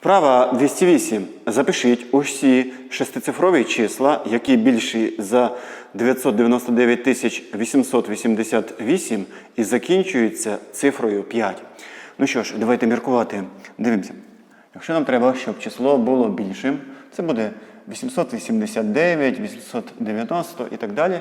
Вправа 208. Запишіть усі шестицифрові числа, які більші за 999 888 і закінчуються цифрою 5. Ну що ж, давайте міркувати. Дивимося. Якщо нам треба, щоб число було більшим, це буде 889, 890 і так далі.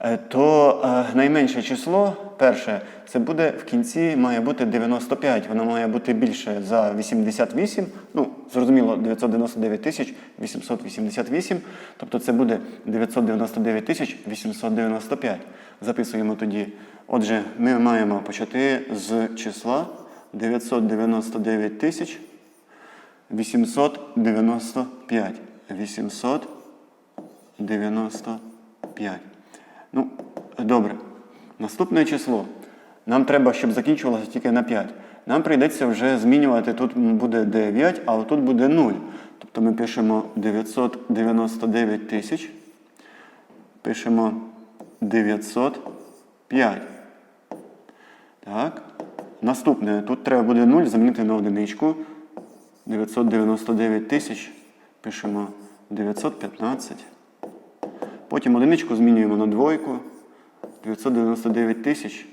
Е, То е, найменше число, перше, це буде в кінці має бути 95. Воно має бути більше за 88. Ну, зрозуміло, 999 тисяч 888. Тобто це буде 999 тисяч 895. Записуємо тоді. Отже, ми маємо почати з числа 999 тисяч 895. 895. Ну, добре. Наступне число. Нам треба, щоб закінчувалося тільки на 5. Нам прийдеться вже змінювати. Тут буде 9, а тут буде 0. Тобто ми пишемо 999 тисяч. Пишемо 905. Так. Наступне. Тут треба буде 0 замінити на одиничку. 999 тисяч. Пишемо 915. Потім одиничку змінюємо на двойку. 999 тисяч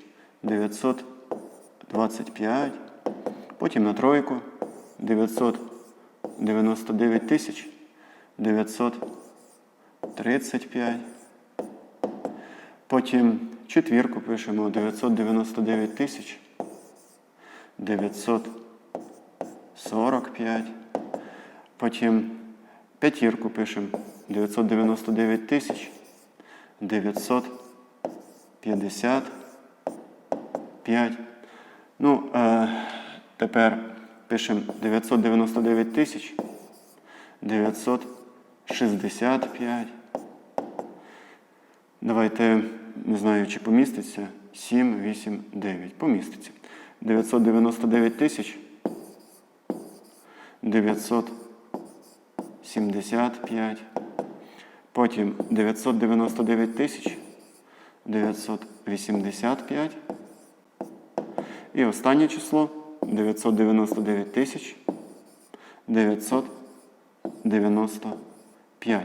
925. Потім на тройку. 999 тисяч 935. Потім четвірку пишемо 999 тисяч 945. Потім п'ятірку пишемо 999 тисяч 955. Ну, е, тепер пишемо 999 тисяч 965. Давайте, не знаю, чи поміститься. 7, 8, 9. Поміститься. 999 тисяч 975. Потім 999 тисяч 985. І останнє число 999 тисяч 995.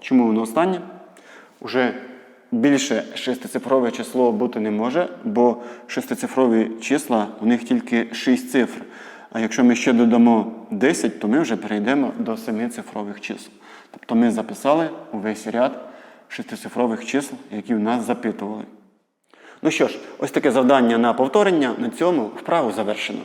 Чому воно останнє? Уже більше шестицифрове число бути не може, бо шестицифрові числа у них тільки 6 цифр. А якщо ми ще додамо 10, то ми вже перейдемо до семицифрових чисел. Тобто ми записали увесь ряд шестицифрових чисел, які в нас запитували. Ну що ж, ось таке завдання на повторення. На цьому вправу завершено.